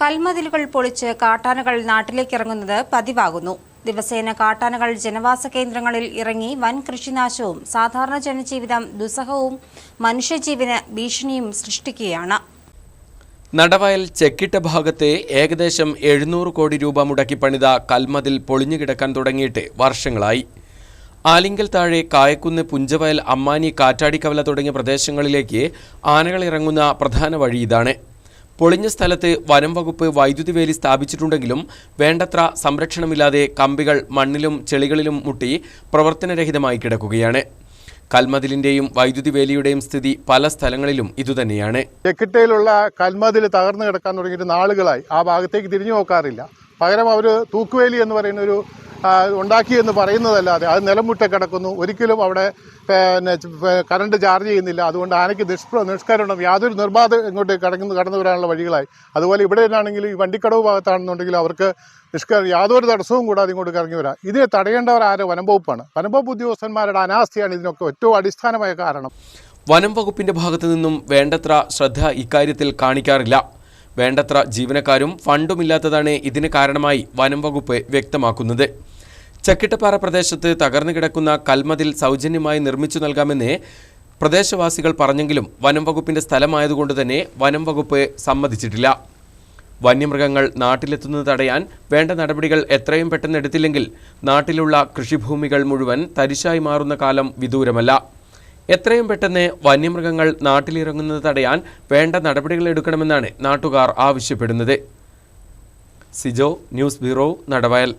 കൽമതിലുകൾ പൊളിച്ച് കാട്ടാനകൾ നാട്ടിലേക്കിറങ്ങുന്നത് പതിവാകുന്നു. ദിവസേന കാട്ടാനകൾ ജനവാസ കേന്ദ്രങ്ങളിൽ ഇറങ്ങി വൻ കൃഷിനാശവും സാധാരണ ജനജീവിതം ദുസ്സഹവും മനുഷ്യജീവന് ഭീഷണിയും സൃഷ്ടിക്കുകയാണ്. നടവയൽ ചെക്കിട്ട ഭാഗത്തെ ഏകദേശം എഴുന്നൂറ് കോടി രൂപ മുടക്കി പണിത കൽമതിൽ പൊളിഞ്ഞുകിടക്കാൻ തുടങ്ങിയിട്ട് വർഷങ്ങളായി. ആലിങ്കൽ താഴെ കായക്കുന്ന് പുഞ്ചവയൽ അമ്മാനി കാറ്റാടിക്കവല തുടങ്ങിയ പ്രദേശങ്ങളിലേക്ക് ആനകൾ ഇറങ്ങുന്ന പ്രധാന വഴി ഇതാണ്. പൊളിഞ്ഞ സ്ഥലത്ത് വനം വകുപ്പ് വൈദ്യുതി വേലി സ്ഥാപിച്ചിട്ടുണ്ടെങ്കിലും വേണ്ടത്ര സംരക്ഷണമില്ലാതെ കമ്പികൾ മണ്ണിലും ചെളികളിലും മുട്ടി പ്രവർത്തനരഹിതമായി കിടക്കുകയാണ്. കൽമതിലിന്റെയും വൈദ്യുതി വേലിയുടെയും സ്ഥിതി പല സ്ഥലങ്ങളിലും ഇതുതന്നെയാണ്. ചെക്കിട്ടയിലുള്ള കൽമതിൽ തകർന്നു കിടക്കാൻ തുടങ്ങിയിട്ട് നാളുകളായി. ആ ഭാഗത്തേക്ക് തിരിഞ്ഞു നോക്കാറില്ല. പകരം അവർ തൂക്കുവേലി എന്ന് പറയുന്ന ഒരു ആ, ഉണ്ടാക്കി എന്ന് പറയുന്നതല്ലാതെ അത് നിലമുട്ട കിടക്കുന്നു. ഒരിക്കലും അവിടെ പിന്നെ കറണ്ട് ചാർജ് ചെയ്യുന്നില്ല. അതുകൊണ്ട് ആനയ്ക്ക് നിഷ്പ്ര നിഷ്കരണം യാതൊരു നിർബാധ ഇങ്ങോട്ട് കടന്നു കടന്നു വരാനുള്ള വഴികളായി. അതുപോലെ ഇവിടെ ആണെങ്കിൽ ഈ വണ്ടിക്കടവ് ഭാഗത്താണെന്നുണ്ടെങ്കിൽ അവർക്ക് നിഷ്കർ യാതൊരു തടസ്സവും കൂടാതെ ഇങ്ങോട്ട് കറങ്ങി വരാം. ഇതിനെ തടയേണ്ടവർ ആരെ? വനംവകുപ്പാണ്. വനംവകുപ്പ് ഉദ്യോഗസ്ഥന്മാരുടെ അനാസ്ഥയാണ് ഇതിനൊക്കെ ഏറ്റവും അടിസ്ഥാനമായ കാരണം. വനം വകുപ്പിന്റെ ഭാഗത്തു നിന്നും വേണ്ടത്ര ശ്രദ്ധ ഇക്കാര്യത്തിൽ കാണിക്കാറില്ല. വേണ്ടത്ര ജീവനക്കാരും ഫണ്ടുമില്ലാത്തതാണ് ഇതിന് കാരണമായി വനം വകുപ്പ് വ്യക്തമാക്കുന്നത്. ചക്കിട്ടപ്പാറ പ്രദേശത്ത് തകർന്നു കിടക്കുന്ന കൽമതിൽ സൗജന്യമായി നിർമ്മിച്ചു നൽകാമെന്ന് പ്രദേശവാസികൾ പറഞ്ഞെങ്കിലും വനം വകുപ്പിന്റെ സ്ഥലമായതുകൊണ്ട് തന്നെ വനം വകുപ്പ് സമ്മതിച്ചിട്ടില്ല. വന്യമൃഗങ്ങൾ നാട്ടിലെത്തുന്നത് തടയാൻ വേണ്ട നടപടികൾ എത്രയും പെട്ടെന്ന് എടുത്തില്ലെങ്കിൽ നാട്ടിലുള്ള കൃഷിഭൂമികൾ മുഴുവൻ തരിശായി മാറുന്ന കാലം വിദൂരമല്ല. എത്രയും പെട്ടെന്ന് വന്യമൃഗങ്ങൾ നാട്ടിലിറങ്ങുന്നത് തടയാൻ വേണ്ട നടപടികൾ എടുക്കണമെന്നാണ് നാട്ടുകാർ ആവശ്യപ്പെടുന്നത്. Sijo news bureau Nadavayal.